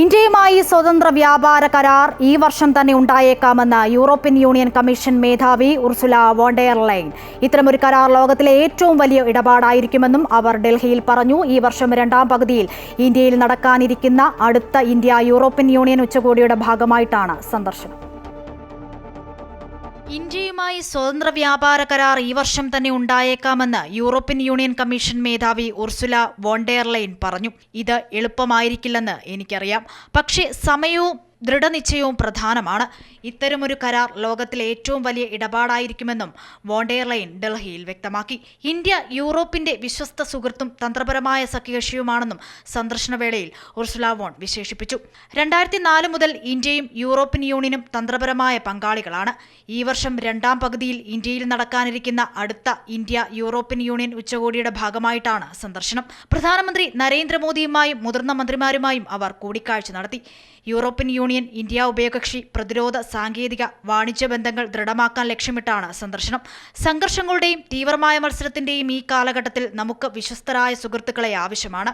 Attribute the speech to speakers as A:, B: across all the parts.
A: ഇന്ത്യയുമായി സ്വതന്ത്ര വ്യാപാര കരാർ ഈ വർഷം തന്നെ ഉണ്ടായേക്കാമെന്ന് യൂറോപ്യൻ യൂണിയൻ കമ്മീഷൻ മേധാവി ഉർസുല വോണ്ടെയർ ലൈൻ ഇത്തരമൊരു കരാർ ലോകത്തിലെ ഏറ്റവും വലിയ ഇടപാടായിരിക്കുമെന്നും അവർ ഡൽഹിയിൽ പറഞ്ഞു. ഈ വർഷം രണ്ടാം പകുതിയിൽ ഇന്ത്യയിൽ നടക്കാനിരിക്കുന്ന അടുത്ത ഇന്ത്യ യൂറോപ്യൻ യൂണിയൻ ഉച്ചകോടിയുടെ ഭാഗമായിട്ടാണ് സന്ദർശനം. ഇന്ത്യയുമായി സ്വതന്ത്ര വ്യാപാര കരാർ ഈ വർഷം തന്നെ ഉണ്ടായേക്കാമെന്ന് യൂറോപ്യൻ യൂണിയൻ കമ്മീഷൻ മേധാവി ഉർസുല വോണ്ടെയർലൈൻ പറഞ്ഞു. ഇത് എളുപ്പമായിരിക്കില്ലെന്ന് എനിക്കറിയാം. പക്ഷേ സമയവും ദൃഢനിശ്ചയവും പ്രധാനമാണ്. ഇത്തരമൊരു കരാർ ലോകത്തിലെ ഏറ്റവും വലിയ ഇടപാടായിരിക്കുമെന്നും വോണ്ടെയർലൈൻ ഡൽഹിയിൽ വ്യക്തമാക്കി. ഇന്ത്യ യൂറോപ്പിന്റെ വിശ്വസ്ത സുഹൃത്തും തന്ത്രപരമായ സഖ്യകക്ഷിയുമാണെന്നും സന്ദർശനവേളയിൽ ഉർസുല വോൺ വിശേഷിപ്പിച്ചു. രണ്ടായിരത്തി നാല് മുതൽ ഇന്ത്യയും യൂറോപ്യൻ യൂണിയനും തന്ത്രപരമായ പങ്കാളികളാണ്. ഈ വർഷം രണ്ടാം പകുതിയിൽ ഇന്ത്യയിൽ നടക്കാനിരിക്കുന്ന അടുത്ത ഇന്ത്യ യൂറോപ്യൻ യൂണിയൻ ഉച്ചകോടിയുടെ ഭാഗമായിട്ടാണ് സന്ദർശനം. പ്രധാനമന്ത്രി നരേന്ദ്രമോദിയുമായും മുതിർന്ന മന്ത്രിമാരുമായും അവർ കൂടിക്കാഴ്ച നടത്തി. യൂറോപ്യൻ യൂണിയൻ ഇന്ത്യ ഉഭയകക്ഷി പ്രതിരോധ സാങ്കേതിക വാണിജ്യ ബന്ധങ്ങൾ ദൃഢമാക്കാൻ ലക്ഷ്യമിട്ടാണ് സന്ദർശനം. സംഘർഷങ്ങളുടെയും തീവ്രമായ മത്സരത്തിന്റെയും ഈ കാലഘട്ടത്തിൽ നമുക്ക് വിശ്വസ്തരായ സുഹൃത്തുക്കളെ ആവശ്യമാണ്.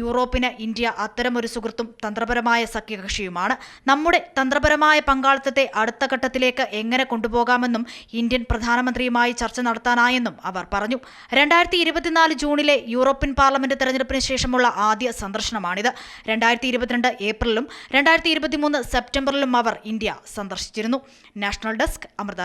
A: യൂറോപ്പിന് ഇന്ത്യ അത്തരമൊരു സുഹൃത്തും തന്ത്രപരമായ സഖ്യകക്ഷിയുമാണ്. നമ്മുടെ തന്ത്രപരമായ പങ്കാളിത്തത്തെ അടുത്ത ഘട്ടത്തിലേക്ക് എങ്ങനെ കൊണ്ടുപോകാമെന്നും ഇന്ത്യൻ പ്രധാനമന്ത്രിയുമായി ചർച്ച നടത്താനായെന്നും അവർ പറഞ്ഞു. രണ്ടായിരത്തി ഇരുപത്തിനാല് ജൂണിലെ യൂറോപ്യൻ പാർലമെന്റ് തെരഞ്ഞെടുപ്പിന് ശേഷമുള്ള ആദ്യ സന്ദർശനമാണിത്. രണ്ടായിരത്തി ഇരുപത്തിരണ്ട് ഏപ്രിലും രണ്ടായിരത്തി ഇരുപത്തിമൂന്ന് സെപ്റ്റംബറിലും അവർ ഇന്ത്യ സന്ദർശിച്ചിരുന്നു. National desk Amrita